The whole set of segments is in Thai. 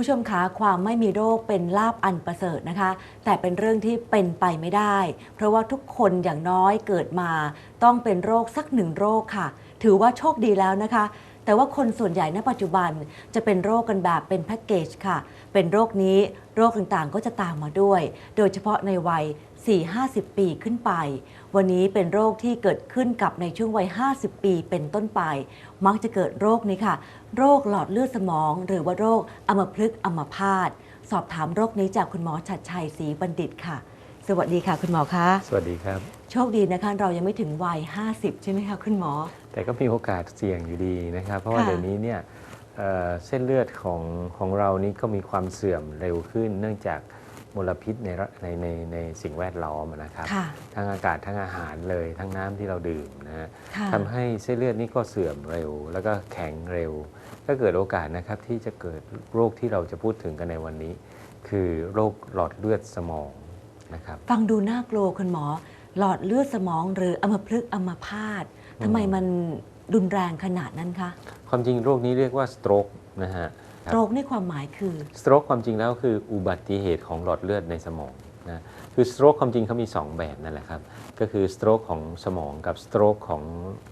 ผู้ชมคะความไม่มีโรคเป็นลาบอันประเสริฐนะคะ แต่เป็นเรื่องที่เป็นไปไม่ได้ เพราะว่าทุกคนอย่างน้อยเกิดมา ต้องเป็นโรคสักหนึ่งโรคค่ะ ถือว่าโชคดีแล้วนะคะ แต่ว่าคนส่วนใหญ่ณปัจจุบันจะเป็นโรคกันแบบเป็นแพ็กเกจค่ะ เป็นโรคนี้โรคต่างๆก็จะตามมาด้วย โดยเฉพาะในวัย 4-50 ปีขึ้นไป วันนี้เป็นโรคที่เกิดขึ้นกับในช่วงวัย 50 ปีเป็นต้นไป มักจะเกิดโรคนี้ค่ะ โรคหลอดเลือดสมอง หรือว่าโรคอัมพฤกษ์อัมพาต สอบถามโรคนี้จากคุณหมอชัดชัยศรีบัณฑิตค่ะ สวัสดีค่ะคุณหมอคะสวัสดีครับ โชคดีนะคะเรายังไม่ถึงวัย 50 ใช่ไหมคะคุณหมอ แต่ก็มีโอกาสเสี่ยงอยู่ดีนะครับ เพราะว่าค่ะ เดี๋ยวนี้เนี่ยเอ่อเส้นเลือดของของเรานี่ก็มีความเสื่อมเร็วขึ้น เนื่องจากมลพิษในระในในในสิ่งแวดล้อมนะครับ ค่ะทั้งอากาศทั้งอาหารเลยทั้งน้ำที่เราดื่มนะฮะ ค่ะ ทำให้เส้นเลือดนี่ก็เสื่อมเร็ว แล้วก็แข็งเร็ว ก็เกิดโอกาสนะครับที่จะเกิดโรคที่เราจะพูดถึงกันในวันนี้ คือโรคหลอดเลือดสมอง นะครับ ฟังดูน่ากลัวคุณหมอ หลอดเลือดสมองหรืออัมพฤกษ์อัมพาตทำไมมันรุนแรงขนาดนั้นคะความจริงโรคนี้เรียกว่าสโตรกนะฮะโรคนี่ความหมายคือสโตรกความจริงแล้วคืออุบัติเหตุของหลอดเลือดในสมองนะคือสโตรกความจริงเขามี 2 แบบนั่นแหละครับก็คือสโตรกของสมองกับสโตรกของ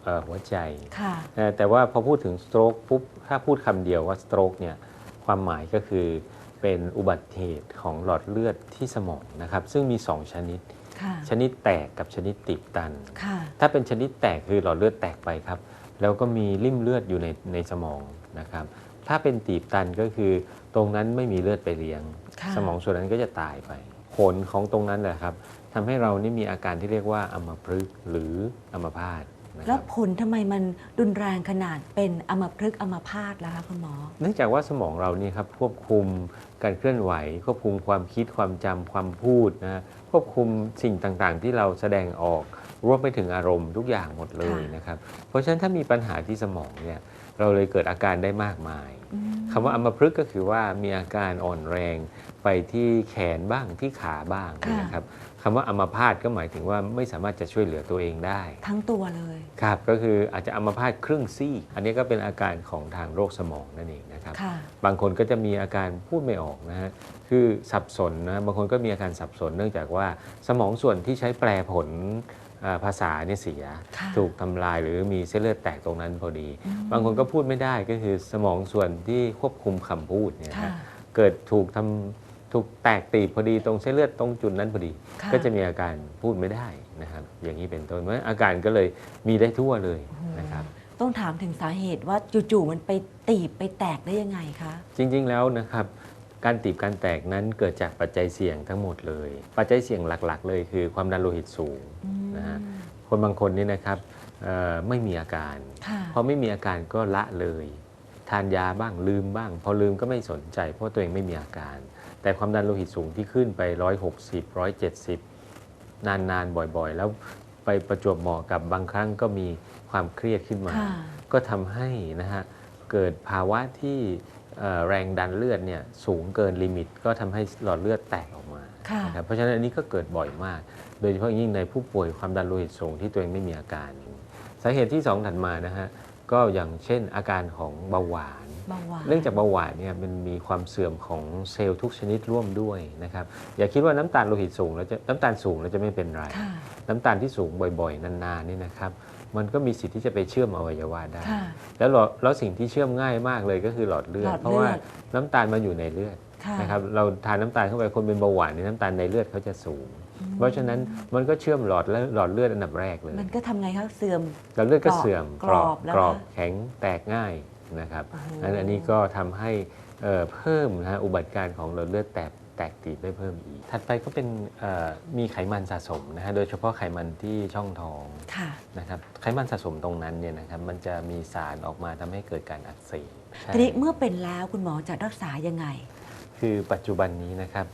เออหัวใจค่ะนะแต่ว่าพอพูดถึงสโตรกปุ๊บถ้าพูดคำเดียวว่าสโตรกเนี่ยความหมายก็คือ เป็นอุบัติเหตุของหลอดเลือดที่สมองนะครับ ซึ่งมี 2 ชนิดค่ะชนิดแตกกับชนิดตีบตันค่ะถ้าเป็นชนิดแตกคือหลอดเลือดแตกไปครับ แล้วก็มีริ่มเลือดอยู่ในในสมองนะครับ ถ้าเป็นตีบตันก็คือตรงนั้นไม่มีเลือดไปเลี้ยงค่ะสมองส่วนนั้นก็จะตายไป ผลของตรงนั้นแหละครับทำให้เรานี่มีอาการที่เรียกว่าอัมพฤกษ์หรืออัมพาต นะคแล้รัวบผลทำไมมันรุนแรงขนาดเป็นอัมพฤกษ์อัมพาตล่ะคะคุณหมอ เนื่องจากว่าสมองเรานี่ครับควบคุมการเคลื่อนไหว ควบคุมความคิดความจำความพูดนะควบคุมสิ่งต่างๆ ที่เราแสดงออกรวมไปถึงอารมณ์ทุกอย่างหมดเลยค่ะ นะครับ เพราะฉะนั้นถ้ามีปัญหาที่สมองเนี่ย เราเลยเกิดอาการได้มากมายอืมคำว่าอัมพฤกษ์ก็คือว่ามีอาการอ่อนแรงไปที่แขนบ้างที่ขาบ้างค่ะนะครับคำว่าอัมพาตก็หมายถึงว่าไม่สามารถจะช่วยเหลือตัวเองได้ ทั้งตัวเลยครับก็คืออาจจะอัมพาตครึ่งซี่ อันนี้ก็เป็นอาการของทางโรคสมองนั่นเองนะครับค่ะบางคนก็จะมีอาการพูดไม่ออกนะฮะคือสับสนนะบางคนก็มีอาการสับสนเนื่องจากว่าสมองส่วนที่ใช้แปลผลอ่า ภาษาเนี่ยเสียค่ะถูกทำลายหรือมีเส้นเลือดแตกตรงนั้นพอดีอืมบางคนก็พูดไม่ได้ก็คือสมองส่วนที่ควบคุมคำพูดเนี่ยนะค่ะฮะเกิดถูกทำถูกแตกตีบพอดีตรงเส้นเลือดตรงจุดนั้นพอดีค่ะก็จะมีอาการพูดไม่ได้นะครับ อย่างนี้เป็นต้นเพราะฉะนั้นอาการก็เลยมีได้ทั่วเลยนะครับต้องถามถึงสาเหตุว่าจู่ๆมันไปตีบไปแตกได้ยังไงคะ จริงๆแล้วนะครับ การตีบการแตกนั้นเกิดจากปัจจัยเสี่ยงทั้งหมดเลย ปัจจัยเสี่ยงหลักๆ เลยคือความดันโลหิตสูงอืมนะฮะคนบางคนนี่นะครับเอ่อไม่มีอาการค่ะพอไม่มีอาการก็ละเลย ทานยาบ้างลืมบ้าง พอลืมก็ไม่สนใจ เพราะตัวเองไม่มีอาการ แต่ความดันโลหิตสูงที่ขึ้นไป 160 170 นานๆ บ่อยๆ แล้วไปประจวบเหมาะกับบางครั้งก็มีความเครียดขึ้นมาค่ะก็ทำให้นะฮะเกิดภาวะที่เอ่อ แรงดันเลือดเนี่ยสูงเกินลิมิต ก็ทำให้หลอดเลือดแตกออกมาค่ะนะครับเพราะฉะนั้นอันนี้ก็เกิดบ่อยมาก โดยเฉพาะยิ่งในผู้ป่วยความดันโลหิตสูงที่ตัวเองไม่มีอาการ สาเหตุที่สองถัดมานะฮะก็อย่างเช่นอาการของเบาหวานเบาหวานเนื่องจากเบาหวานเนี่ยมันมีความเสื่อมของเซลล์ทุกชนิดร่วมด้วยนะครับอย่าคิดว่าน้ำตาลโลหิตสูงแล้วจะน้ำตาลสูงแล้วจะไม่เป็นไรค่ะน้ำตาลที่สูงบ่อยๆ นานๆนี่นะครับ มันก็มีสิทธิ์ที่จะไปเชื่อมอวัยวะได้ ค่ะ แล้วหลอดแล้วสิ่งที่เชื่อมง่ายมากเลยก็คือหลอดเลือหลดอดเลือด เพราะว่าน้ำตาลมันอยู่ในเลือดค่ะนะครับเราทานน้ำตาลเข้าไปคนเป็นเบาหวานนี่น้ำตาลในเลือดเขาจะสูง เพราะฉะนั้นมันก็เชื่อมหลอดและหลอดเลือดอันดับแรกเลย มันก็ทำไงคะเสื่อม หลอดเลือดก็กรอบเสื่อมกรอบแล้วกรอบนะแข็งแตกง่ายนะครับโอ้โห อันอันนี้ก็ทำให้เอ่อเพิ่มนะฮะอุบัติการณ์ของหลอดเลือดแตก แตกตีบได้เพิ่มอีก ถัดไปก็เป็นเอ่อมีไขมันสะสมนะฮะโดยเฉพาะไขมันที่ช่องท้องค่ะนะครับไขมันสะสมตรงนั้นเนี่ยนะครับมันจะมีสารออกมาทำให้เกิดการอักเสบใช่ทีนี้เมื่อเป็นแล้วคุณหมอจะรักษายังไง คือปัจจุบันนี้นะครับ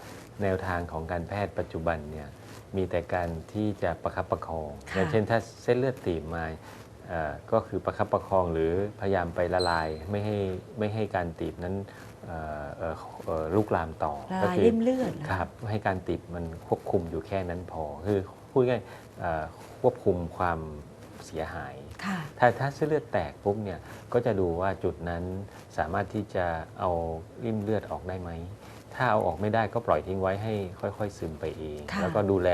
แนวทางของการแพทย์ปัจจุบันเนี่ยมีแต่การที่จะประคับประคองค่ะอย่างเช่นถ้าเส้นเลือดตีบมาเอ่อก็คือประคับประคองหรือพยายามไปละลายไม่ให้ไม่ให้การตีบนั้น เอ่อเอ่อเอ่อลุกลามต่อละก็ลายคืริ่มเลือดเหรอครับให้การตีบมันควบคุมอยู่แค่นั้นพอ คือพูดง่ายๆเอ่อควบคุมความเสียหายค่ะถ้าถ้าเส้นเลือดแตกปุ๊บเนี่ยก็จะดูว่าจุดนั้นสามารถที่จะเอาริ่มเลือดออกได้ไหม ถ้าเอาออกไม่ได้ก็ปล่อยทิ้งไว้ให้ค่อย ๆ ซึมไปเอง ค่ะ แล้วก็ดูแล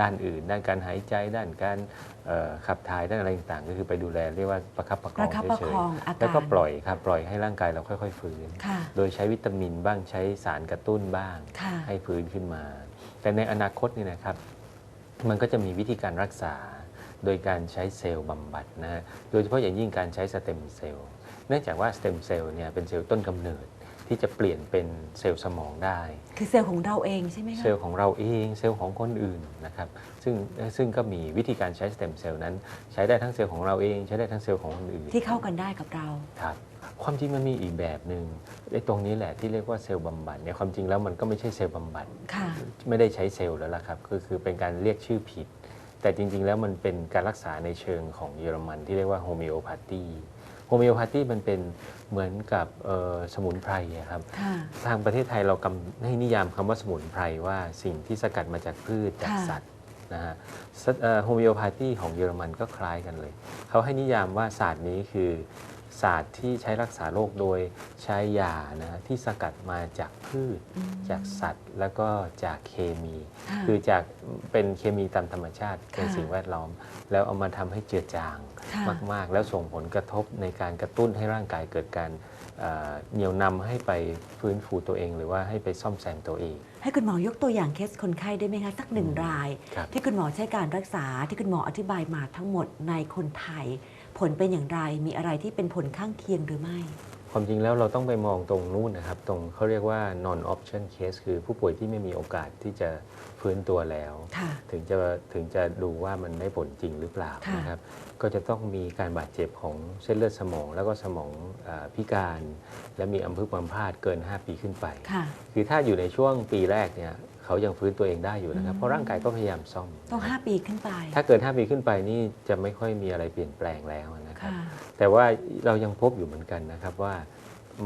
ด้านอื่น ด้านการหายใจ ด้านการเอ่อขับถ่ายด้านอะไรต่างๆ ก็คือไปดูแลเรียกว่าประคับประคปองระคับประเฉคยองอาๆการแล้วก็ปล่อยครับปล่อยให้ร่างกายเราค่อย ๆ ฟื้น ค่ะโดยใช้วิตามินบ้างใช้สารกระตุ้นบ้าง ค่ะ ให้ฟื้นขึ้นมา แต่ในอนาคตเนี่ยนะครับ มันก็จะมีวิธีการรักษา โดยการใช้เซลล์บำบัดนะฮะ โดยเฉพาะอย่างยิ่งการใช้สเต็มเซลล์ เนื่องจากว่าสเต็มเซลล์เนี่ยเป็นเซลล์ต้นกำเนิด ที่จะเปลี่ยนเป็นเซลล์สมองได้ คือเซลล์ของเราเองใช่ไหมคะเซลล์ของเราเองเซลล์ของคนอื่นนะครับซึ่งซึ่งก็มีวิธีการใช้สเต็มเซลล์นั้น ใช้ได้ทั้งเซลล์ของเราเอง ใช้ได้ทั้งเซลล์ของคนอื่นที่เข้ากันได้กับเราครับความจริงมันมีอีกแบบหนึ่งไอ้ตรงนี้แหละที่เรียกว่าเซลล์บำบัดเนี่ยความจริงแล้วมันก็ไม่ใช่เซลล์บำบัดค่ะไม่ได้ใช้เซลล์แล้วล่ะครับคือคือเป็นการเรียกชื่อผิด แต่จริง ๆ แล้วมันเป็นการรักษาในเชิงของเยอรมันที่เรียกว่าโฮมิโอพาธี โฮมิโอพาธีมันเป็นเหมือนกับเอ่อสมุนไพรอะครับค่ะทางประเทศไทยเรากำให้นิยามคำว่าสมุนไพรว่าสิ่งที่สกัดมาจากพืชจากค่ะสัตว์นะฮะโฮมิโอพาธีของเยอรมันก็คล้ายกันเลย เขาให้นิยามว่าศาสตร์นี้คือ ศาสตร์ที่ใช้รักษาโรคโดยใช้ยานะฮะที่สกัดมาจากพืชอืมจากสัตว์ แล้วก็จากเคมีค่ะคือจากเป็นเคมีตามธรรมชาติเป็นค่ะสิ่งแวดล้อม แล้วเอามาทำให้เจือจางค่ะมาก ๆ แล้วส่งผลกระทบในการกระตุ้นให้ร่างกายเกิดการ เอ่อเหนี่ยวนำให้ไปฟื้นฟูตัวเอง หรือว่าให้ไปซ่อมแซมตัวเอง ให้คุณหมอยกตัวอย่างเคสคนไข้ได้ไหมคะสักหนึ่งราย ครับ ที่คุณหมอใช้การรักษาที่คุณหมออธิบายมาทั้งหมดในคนไทย ผลเป็นอย่างไรมีอะไรที่เป็นผลข้างเคียงหรือไม่ ความจริงแล้วเราต้องไปมองตรงนู้นนะครับ ตรงเขาเรียกว่า non option case คือผู้ป่วยที่ไม่มีโอกาสที่จะฟื้นตัวแล้ว ค่ะ ถึงจะถึงจะดูว่ามันได้ผลจริงหรือเปล่าค่ะ นะครับ ก็จะต้องมีการบาดเจ็บของเส้นเลือดสมอง แล้วก็สมองอาพิการ และมีอัมพฤกษ์อัมพาตเกิน 5 ปีขึ้นไป ค่ะ คือถ้าอยู่ในช่วงปีแรกเนี่ยเขายังฟื้นตัวเองได้อยู่นะครับอืมเพราะร่างกายก็พยายามซ่อม ต้อง 5 ปีขึ้นไป ถ้าเกิน 5 ปีขึ้นไปนี่จะไม่ค่อยมีอะไรเปลี่ยนแปลงแล้ว นะครับค่ะแต่ว่าเรายังพบอยู่เหมือนกันนะครับว่า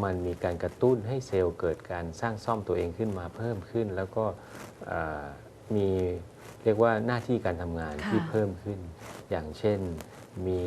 มันมีการกระตุ้นให้เซลล์เกิดการสร้างซ่อมตัวเองขึ้นมาเพิ่มขึ้น แล้วก็เอ่อมีเรียกว่าหน้าที่การทำงานค่ะที่เพิ่มขึ้น อย่างเช่นมี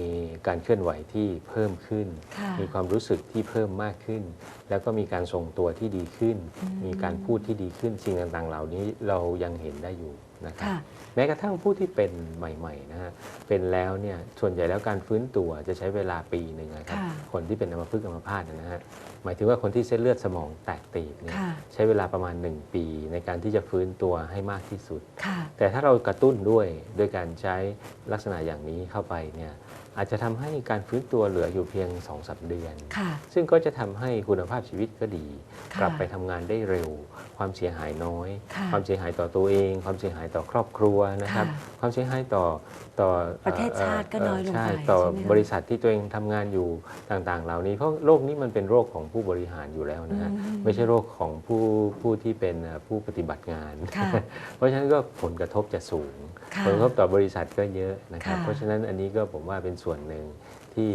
การเคลื่อนไหวที่เพิ่มขึ้นค่ะมีความรู้สึกที่เพิ่มมากขึ้น แล้วก็มีการทรงตัวที่ดีขึ้นอืมมีการพูดที่ดีขึ้น สิ่งต่างๆ เหล่านี้เรายังเห็นได้อยู่ นะครับค่ะแม้กระทั่งผู้ที่เป็นใหม่ๆนะฮะเป็นแล้วเนี่ยส่วนใหญ่แล้วการฟื้นตัวจะใช้เวลาปีหนึ่งนะครับค่ะคนที่เป็นอัมพฤกษ์อัมพาตนะฮะหมายถึงว่าคนที่เส้นเลือดสมองแตกตีบเนี่ยค่ะใช้เวลาประมาณ 1 ปี ในการที่จะฟื้นตัวให้มากที่สุดค่ะแต่ถ้าเรากระตุ้นด้วยโดยการใช้ลักษณะอย่างนี้เข้าไปเนี่ย อาจจะทำให้การฟื้นตัวเหลืออยู่เพียง2อสเดือนค่ะซึ่งก็จะทำให้คุณภาพชีวิตก็ดีค่ะกลับไปทำงานได้เร็ว ความเสียหายน้อยค่ะความเสียหายต่อตัวเอง ความเสียหายต่อครอบครัวนะครับ ค่ะความเสียหายต่อต่อประเทศชาติก็น้อยลงไปใช่ต่อใช่ไหมคะบริษัทที่ตัวเองทำงานอยู่ต่างๆ เหล่านี้เพราะโรคนี้มันเป็นโรคของผู้บริหารอยู่แล้วนะฮะอืมไม่ใช่โรคของผู้ผู้ที่เป็นเอ่อผู้ปฏิบัติงานค่ะเพราะฉะนั้นก็ผลกระทบจะสูงค่ะผลกระทบต่อบริษัทก็เยอะนะครับค่ะเพราะฉะนั้นอันนี้ก็ผมว่าเป็นส่วนหนึ่งที่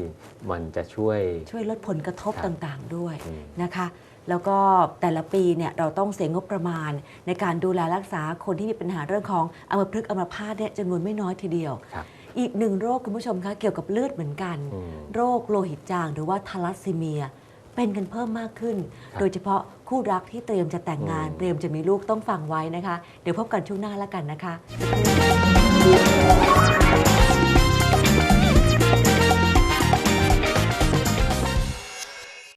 มันจะช่วยช่วยลดผลกระทบครับต่างๆด้วยอืมนะคะ แล้วก็แต่ละปีเนี่ยเราต้องเสียงบประมาณ ในการดูแลรักษาคนที่มีปัญหาเรื่องของอัมพฤกษ์อัมพาตเนี่ยจำนวนไม่น้อยทีเดียวครับอีกหนึ่งโรคคุณผู้ชมคะเกี่ยวกับเลือดเหมือนกันอืมโรคโลหิตจางหรือว่าทาลัสซีเมียเป็นกันเพิ่มมากขึ้นครับโดยเฉพาะคู่รักที่เตรียมจะแต่งงานอืมเตรียมจะมีลูกต้องฟังไว้นะคะ เดี๋ยวพบกันช่วงหน้าแล้วกันนะคะ